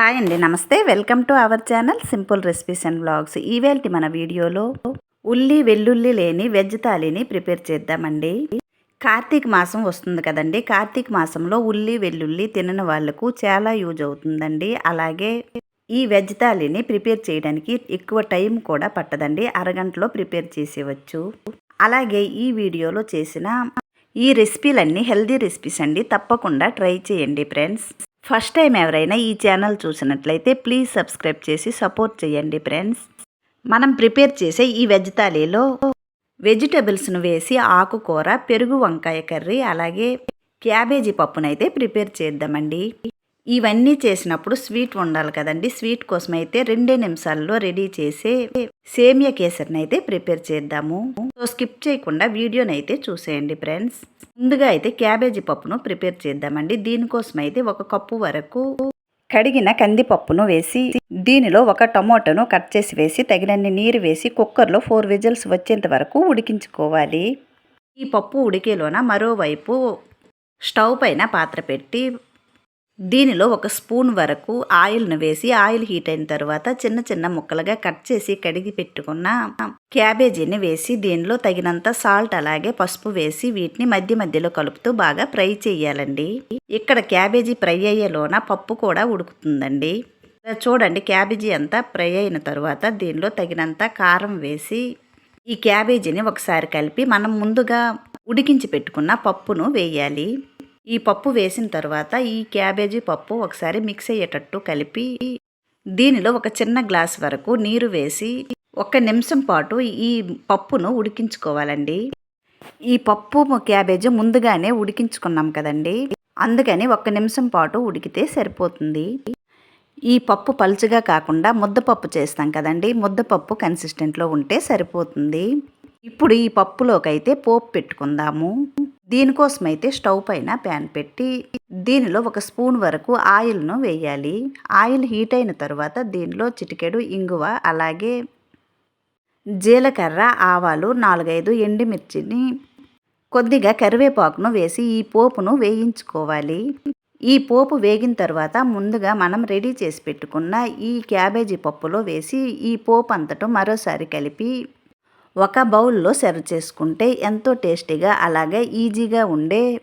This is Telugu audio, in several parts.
హాయ్ అండి. నమస్తే. Welcome to our channel simple recipes and blogs ఈవేళటి మన వీడియోలో ఉల్లి వెల్లుల్లి లేని వెజ్ థాలీని ప్రిపేర్ చేద్దామండి. కార్తీక మాసం వస్తుంది కదండి. కార్తీక మాసంలో ఉల్లి వెల్లుల్లి తినని వాళ్ళకు చాలా యూజ్ అవుతుందండి. అలాగే ఈ వెజ్ థాలీని ప్రిపేర్ చేయడానికి ఎక్కువ టైం కూడా పట్టదండి. అరగంటలో ప్రిపేర్ చేసేవచ్చు. అలాగే ఈ వీడియోలో చేసిన ఈ రెసిపీలన్నీ హెల్దీ రెసిపీస్ అండి. తప్పకుండా ట్రై చేయండి ఫ్రెండ్స్. ఫస్ట్ టైం ఎవరైనా ఈ ఛానల్ చూసినట్లయితే ప్లీజ్ సబ్స్క్రైబ్ చేసి సపోర్ట్ చేయండి ఫ్రెండ్స్. మనం ప్రిపేర్ చేసే ఈ వెజ్ థాలీలో వెజిటబుల్స్ను వేసి ఆకుకూర పెరుగు వంకాయ కర్రీ అలాగే క్యాబేజీ పప్పునైతే ప్రిపేర్ చేద్దామండి. ఇవన్నీ చేసినప్పుడు స్వీట్ ఉండాలి కదండి. స్వీట్ కోసం అయితే రెండే నిమిషాల్లో రెడీ చేసే సేమియా కేసరిని అయితే ప్రిపేర్ చేద్దాము. సో స్కిప్ చేయకుండా వీడియోని అయితే చూసేయండి ఫ్రెండ్స్. ముందుగా అయితే క్యాబేజీ పప్పును ప్రిపేర్ చేద్దామండి. దీనికోసం అయితే ఒక కప్పు వరకు కడిగిన కందిపప్పును వేసి దీనిలో ఒక టమోటాను కట్ చేసి వేసి తగినన్ని నీరు వేసి కుక్కర్లో ఫోర్ విజిల్స్ వచ్చేంత వరకు ఉడికించుకోవాలి. ఈ పప్పు ఉడికేలోన మరోవైపు స్టవ్ పైన పాత్ర పెట్టి దీనిలో ఒక స్పూన్ వరకు ఆయిల్ను వేసి ఆయిల్ హీట్ అయిన తర్వాత చిన్న చిన్న ముక్కలుగా కట్ చేసి కడిగి పెట్టుకున్న క్యాబేజీని వేసి దీనిలో తగినంత సాల్ట్ అలాగే పసుపు వేసి వీటిని మధ్య మధ్యలో కలుపుతూ బాగా ఫ్రై చేయాలండి. ఇక్కడ క్యాబేజీ ఫ్రై అయ్యేలోన పప్పు కూడా ఉడుకుతుందండి. చూడండి క్యాబేజీ అంతా ఫ్రై అయిన తర్వాత దీనిలో తగినంత కారం వేసి ఈ క్యాబేజీని ఒకసారి కలిపి మనం ముందుగా ఉడికించి పెట్టుకున్న పప్పును వేయాలి. ఈ పప్పు వేసిన తర్వాత ఈ క్యాబేజీ పప్పు ఒకసారి మిక్స్ అయ్యేటట్టు కలిపి దీనిలో ఒక చిన్న గ్లాస్ వరకు నీరు వేసి ఒక నిమిషం పాటు ఈ పప్పును ఉడికించుకోవాలండి. ఈ పప్పు క్యాబేజీ ముందుగానే ఉడికించుకున్నాం కదండి. అందుకని ఒక్క నిమిషం పాటు ఉడికితే సరిపోతుంది. ఈ పప్పు పలుచగా కాకుండా ముద్దపప్పు చేస్తాం కదండి. ముద్దపప్పు కన్సిస్టెంట్లో ఉంటే సరిపోతుంది. ఇప్పుడు ఈ పప్పులోకైతే పోపు పెట్టుకుందాము. దీనికోసం అయితే స్టవ్ పైన ప్యాన్ పెట్టి దీనిలో ఒక స్పూన్ వరకు ఆయిల్ను వేయాలి. ఆయిల్ హీట్ అయిన తర్వాత దీనిలో చిటికెడు ఇంగువ అలాగే జీలకర్ర ఆవాలు నాలుగైదు ఎండుమిర్చిని కొద్దిగా కరివేపాకును వేసి ఈ పోపును వేయించుకోవాలి. ఈ పోపు వేగిన తర్వాత ముందుగా మనం రెడీ చేసి పెట్టుకున్న ఈ క్యాబేజీ పప్పులో వేసి ఈ పోపు అంతటా మరోసారి కలిపి ఒక బౌల్లో సర్వ్ చేసుకుంటే ఎంతో టేస్టీగా అలాగే ఈజీగా ఉండే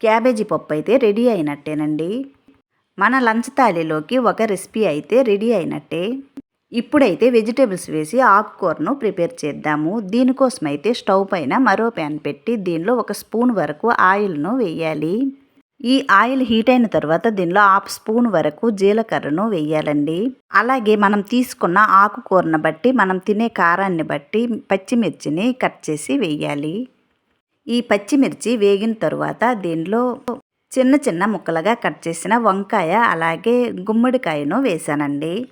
క్యాబేజీ పప్పు అయితే రెడీ అయినట్టేనండి. మన లంచ్ థాలీలోకి ఒక రెసిపీ అయితే రెడీ అయినట్టే. ఇప్పుడైతే వెజిటేబుల్స్ వేసి ఆకుకూరను ప్రిపేర్ చేద్దాము. దీనికోసం అయితే స్టవ్ పైన మరో ప్యాన్ పెట్టి దీనిలో ఒక స్పూన్ వరకు ఆయిల్ను వేయాలి. ఈ ఆయిల్ హీట్ అయిన తర్వాత దీనిలో హాఫ్ స్పూన్ వరకు జీలకర్రను వేయాలండి. అలాగే మనం తీసుకున్న ఆకుకూరను బట్టి మనం తినే కారాన్ని బట్టి పచ్చిమిర్చిని కట్ చేసి వేయాలి. ఈ పచ్చిమిర్చి వేగిన తరువాత దీనిలో చిన్న చిన్న ముక్కలుగా కట్ చేసిన వంకాయ అలాగే గుమ్మడికాయను వేసానండి.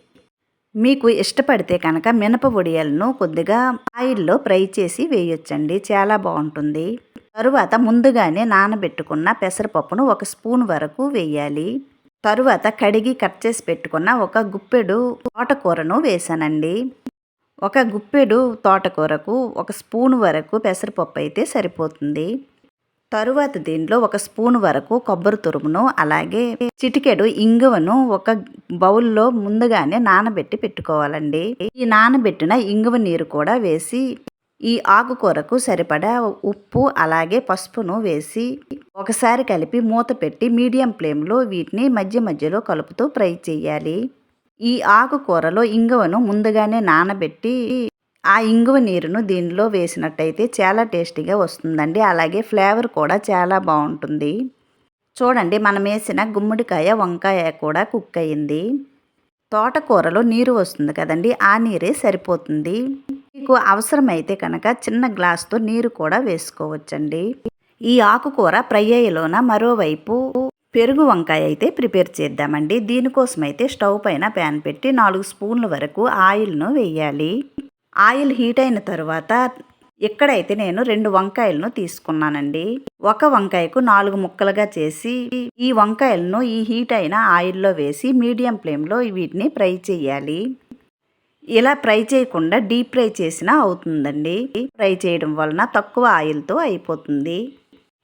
మీకు ఇష్టపడితే కనుక మినప పొడియాలను కొద్దిగా ఆయిల్లో ఫ్రై చేసి వేయొచ్చండి. చాలా బాగుంటుంది. తరువాత ముందుగానే నానబెట్టుకున్న పెసరపప్పును ఒక స్పూన్ వరకు వేయాలి. తరువాత కడిగి కట్ చేసి పెట్టుకున్న ఒక గుప్పెడు తోటకూరను వేసానండి. ఒక గుప్పెడు తోటకూరకు ఒక స్పూన్ వరకు పెసరపప్పు అయితే సరిపోతుంది. తరువాత దీంట్లో ఒక స్పూన్ వరకు కొబ్బరి తురుమును అలాగే చిటికెడు ఇంగువను ఒక బౌల్లో ముందుగానే నానబెట్టి పెట్టుకోవాలండి. ఈ నానబెట్టిన ఇంగువ నీరు కూడా వేసి ఈ ఆకుకూరకు సరిపడా ఉప్పు అలాగే పసుపును వేసి ఒకసారి కలిపి మూత పెట్టి మీడియం ఫ్లేమ్లో వీటిని మధ్య మధ్యలో కలుపుతూ ఫ్రై చేయాలి. ఈ ఆకుకూరలో ఇంగువను ముందుగానే నానబెట్టి ఆ ఇంగువ నీరును దీనిలో వేసినట్టయితే చాలా టేస్టీగా వస్తుందండి. అలాగే ఫ్లేవర్ కూడా చాలా బాగుంటుంది. చూడండి మనం వేసిన గుమ్మడికాయ వంకాయ కూడా కుక్ అయింది. తోటకూరలో నీరు వస్తుంది కదండి ఆ నీరే సరిపోతుంది. మీకు అవసరమైతే కనుక చిన్న గ్లాస్తో నీరు కూడా వేసుకోవచ్చండి. ఈ ఆకుకూర ఫ్రై అయ్యేలోన మరోవైపు పెరుగు వంకాయ అయితే ప్రిపేర్ చేద్దామండి. దీనికోసం అయితే స్టవ్ పైన ప్యాన్ పెట్టి నాలుగు స్పూన్ల వరకు ఆయిల్ను వేయాలి. ఆయిల్ హీట్ అయిన తర్వాత ఇక్కడైతే నేను రెండు వంకాయలను తీసుకున్నానండి ఒక వంకాయకు నాలుగు ముక్కలుగా చేసి ఈ వంకాయలను ఈ హీట్ అయిన ఆయిల్లో వేసి మీడియం ఫ్లేమ్లో వీటిని ఫ్రై చేయాలి. ఇలా ఫ్రై చేయకుండా డీప్ ఫ్రై చేసినా అవుతుందండి. ఫ్రై చేయడం వలన తక్కువ ఆయిల్తో అయిపోతుంది.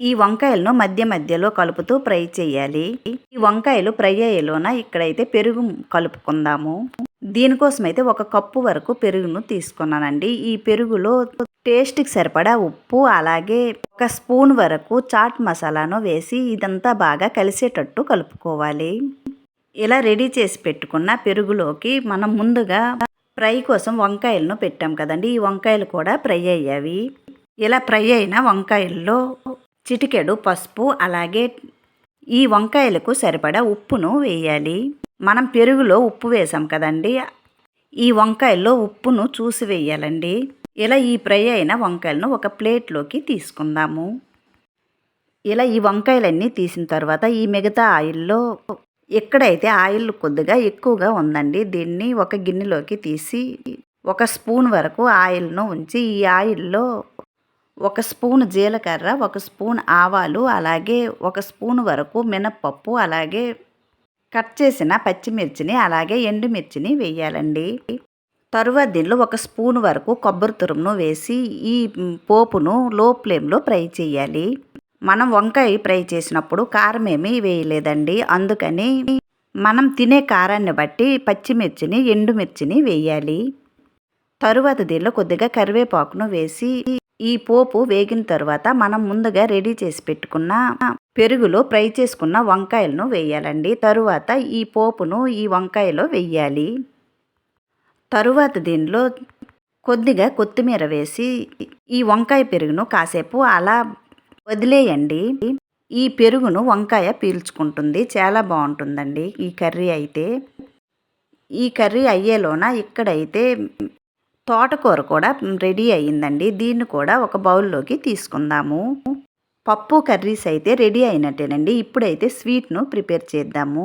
ఈ వంకాయలను మధ్య మధ్యలో కలుపుతూ ఫ్రై చేయాలి. ఈ వంకాయలు ఫ్రై అయ్యేలోన ఇక్కడైతే పెరుగు కలుపుకుందాము. దీనికోసం అయితే ఒక కప్పు వరకు పెరుగును తీసుకున్నానండి. ఈ పెరుగులో టేస్ట్కి సరిపడా ఉప్పు అలాగే ఒక స్పూన్ వరకు చాట్ మసాలాను వేసి ఇదంతా బాగా కలిసేటట్టు కలుపుకోవాలి. ఇలా రెడీ చేసి పెట్టుకున్న పెరుగులోకి మనం ముందుగా ఫ్రై కోసం వంకాయలను పెట్టాం కదండి. ఈ వంకాయలు కూడా ఫ్రై అయ్యావి. ఇలా ఫ్రై అయిన వంకాయల్లో చిటికెడు పసుపు అలాగే ఈ వంకాయలకు సరిపడా ఉప్పును వేయాలి. మనం పెరుగులో ఉప్పు వేసాం కదండి. ఈ వంకాయల్లో ఉప్పును చూసి వేయాలండి. ఇలా ఈ ఫ్రై అయిన వంకాయలను ఒక ప్లేట్లోకి తీసుకుందాము. ఇలా ఈ వంకాయలన్నీ తీసిన తర్వాత ఈ మిగతా ఆయిల్లో ఎక్కడైతే ఆయిల్ కొద్దిగా ఎక్కువగా ఉందండి. దీన్ని ఒక గిన్నెలోకి తీసి ఒక స్పూన్ వరకు ఆయిల్ను ఉంచి ఈ ఆయిల్లో ఒక స్పూన్ జీలకర్ర ఒక స్పూన్ ఆవాలు అలాగే ఒక స్పూన్ వరకు మినప్పప్పు అలాగే కట్ చేసిన పచ్చిమిర్చిని అలాగే ఎండుమిర్చిని వేయాలండి. తరువాత దీనిలో ఒక స్పూన్ వరకు కొబ్బరి తురుమును వేసి ఈ పోపును లో ఫ్లేమ్లో ఫ్రై చేయాలి. మనం వంకాయ ఫ్రై చేసినప్పుడు కారం ఏమీ వేయలేదండి. అందుకని మనం తినే కారాన్ని బట్టి పచ్చిమిర్చిని ఎండుమిర్చిని వేయాలి. తరువాత దీనిలో కొద్దిగా కరివేపాకును వేసి ఈ పోపు వేగిన తర్వాత మనం ముందుగా రెడీ చేసి పెట్టుకున్న పెరుగులో ఫ్రై చేసుకున్న వంకాయలను వేయాలండి. తరువాత ఈ పోపును ఈ వంకాయలో వేయాలి. తరువాత దీనిలో కొద్దిగా కొత్తిమీర వేసి ఈ వంకాయ పెరుగును కాసేపు అలా వదిలేయండి. ఈ పెరుగును వంకాయ పీల్చుకుంటుంది. చాలా బాగుంటుందండి ఈ కర్రీ అయితే. ఈ కర్రీ అయ్యేలోన ఇక్కడైతే తోటకూర కూడా రెడీ అయ్యిందండి. దీన్ని కూడా ఒక బౌల్లోకి తీసుకుందాము. పప్పు కర్రీస్ అయితే రెడీ అయినట్టేనండి. ఇప్పుడైతే స్వీట్ను ప్రిపేర్ చేద్దాము.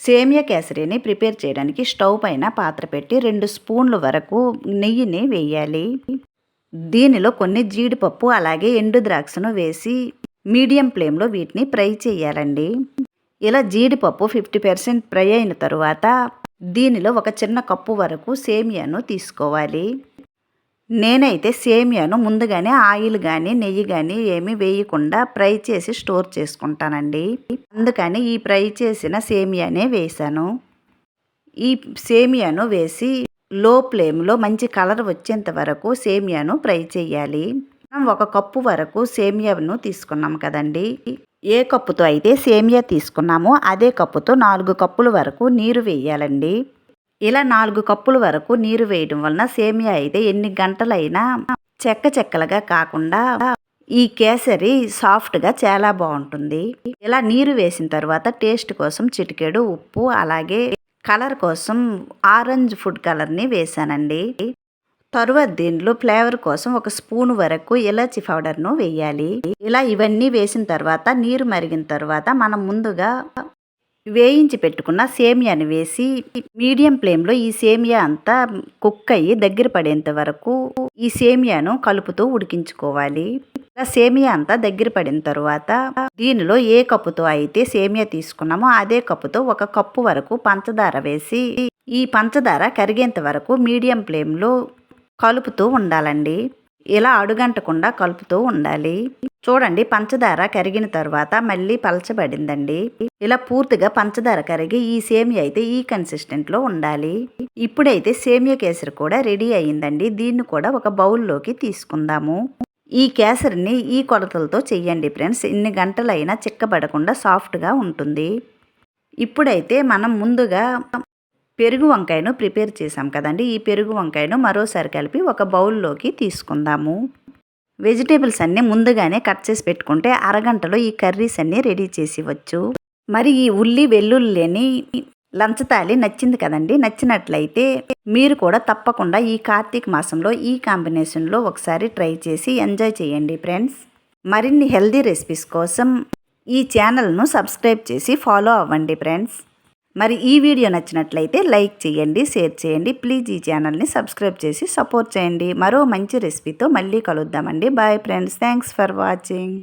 సేమియా కేసరిని ప్రిపేర్ చేయడానికి స్టవ్ పైన పాత్ర పెట్టి రెండు స్పూన్ల వరకు నెయ్యిని వేయాలి. దీనిలో కొన్ని జీడిపప్పు అలాగే ఎండు ద్రాక్షను వేసి మీడియం ఫ్లేమ్లో వీటిని ఫ్రై చేయాలండి ఇలా జీడిపప్పు ఫిఫ్టీ పర్సెంట్ ఫ్రై అయిన తరువాత దీనిలో ఒక చిన్న కప్పు వరకు సేమియాను తీసుకోవాలి. నేనైతే సేమియాను ముందుగానే ఆయిల్ కానీ నెయ్యి కానీ ఏమీ వేయకుండా ఫ్రై చేసి స్టోర్ చేసుకుంటానండి. అందుకని ఈ ఫ్రై చేసిన సేమియానే వేశాను ఈ సేమియాను వేసి లో ఫ్లేమ్లో మంచి కలర్ వచ్చేంత వరకు సేమియాను ఫ్రై చేయాలి. మనం ఒక కప్పు వరకు సేమియాను తీసుకున్నాం కదండి. ఏ కప్పుతో అయితే సేమియా తీసుకున్నామో అదే కప్పుతో నాలుగు కప్పుల వరకు నీరు వేయాలండి. ఇలా నాలుగు కప్పుల వరకు నీరు వేయడం వలన సేమియా అయితే ఎన్ని గంటలైనా చెక్క చెక్కలుగా కాకుండా ఈ కేసరి సాఫ్ట్గా చాలా బాగుంటుంది. ఇలా నీరు వేసిన తర్వాత టేస్ట్ కోసం చిటికెడు ఉప్పు అలాగే కలర్ కోసం ఆరెంజ్ ఫుడ్ కలర్ని వేసానండి తరువాత దీనిలో ఫ్లేవర్ కోసం ఒక స్పూన్ వరకు ఇలాచి పౌడర్ను వేయాలి. ఇలా ఇవన్నీ వేసిన తర్వాత నీరు మరిగిన తర్వాత మనం ముందుగా వేయించి పెట్టుకున్న సేమియాని వేసి మీడియం ఫ్లేమ్లో ఈ సేమియా అంతా కుక్ అయ్యి దగ్గర పడేంత వరకు ఈ సేమియాను కలుపుతూ ఉడికించుకోవాలి. ఇలా సేమియా అంతా దగ్గర పడిన తర్వాత దీనిలో ఏ కప్పుతో అయితే సేమియా తీసుకున్నామో అదే కప్పుతో ఒక కప్పు వరకు పంచదార వేసి ఈ పంచదార కరిగేంత వరకు మీడియం ఫ్లేమ్లో కలుపుతూ ఉండాలండి. ఇలా అడుగంటకుండా కలుపుతూ ఉండాలి. చూడండి పంచదార కరిగిన తర్వాత మళ్ళీ పలచబడిందండి. ఇలా పూర్తిగా పంచదార కరిగి ఈ సేమియా అయితే ఈ కన్సిస్టెంట్లో ఉండాలి. ఇప్పుడైతే సేమియా కేసరి కూడా రెడీ అయ్యిందండి. దీన్ని కూడా ఒక బౌల్లోకి తీసుకుందాము. ఈ కేసరిని ఈ కొలతలతో చెయ్యండి ఫ్రెండ్స్. ఇన్ని గంటలైనా చిక్కబడకుండా సాఫ్ట్గా ఉంటుంది. ఇప్పుడైతే మనం ముందుగా పెరుగు వంకాయను ప్రిపేర్ చేసాం కదండి. ఈ పెరుగు వంకాయను మరోసారి కలిపి ఒక బౌల్లోకి తీసుకుందాము. వెజిటేబుల్స్ అన్నీ ముందుగానే కట్ చేసి పెట్టుకుంటే అరగంటలో ఈ కర్రీస్ అన్నీ రెడీ చేసి వచ్చు. మరి ఈ ఉల్లి వెల్లుల్లిని లంచతాలి నచ్చింది కదండి. నచ్చినట్లయితే మీరు కూడా తప్పకుండా ఈ కార్తీక మాసంలో ఈ కాంబినేషన్లో ఒకసారి ట్రై చేసి ఎంజాయ్ చేయండి ఫ్రెండ్స్. మరిన్ని హెల్దీ రెసిపీస్ కోసం ఈ ఛానల్ను సబ్స్క్రైబ్ చేసి ఫాలో అవ్వండి ఫ్రెండ్స్. మరి ఈ వీడియో నచ్చినట్లయితే లైక్ చేయండి షేర్ చేయండి ప్లీజ్ ఈ ఛానల్ని సబ్స్క్రైబ్ చేసి సపోర్ట్ చేయండి. మరో మంచి రెసిపీతో మళ్ళీ కలుద్దామండి. Bye friends. Thanks for watching.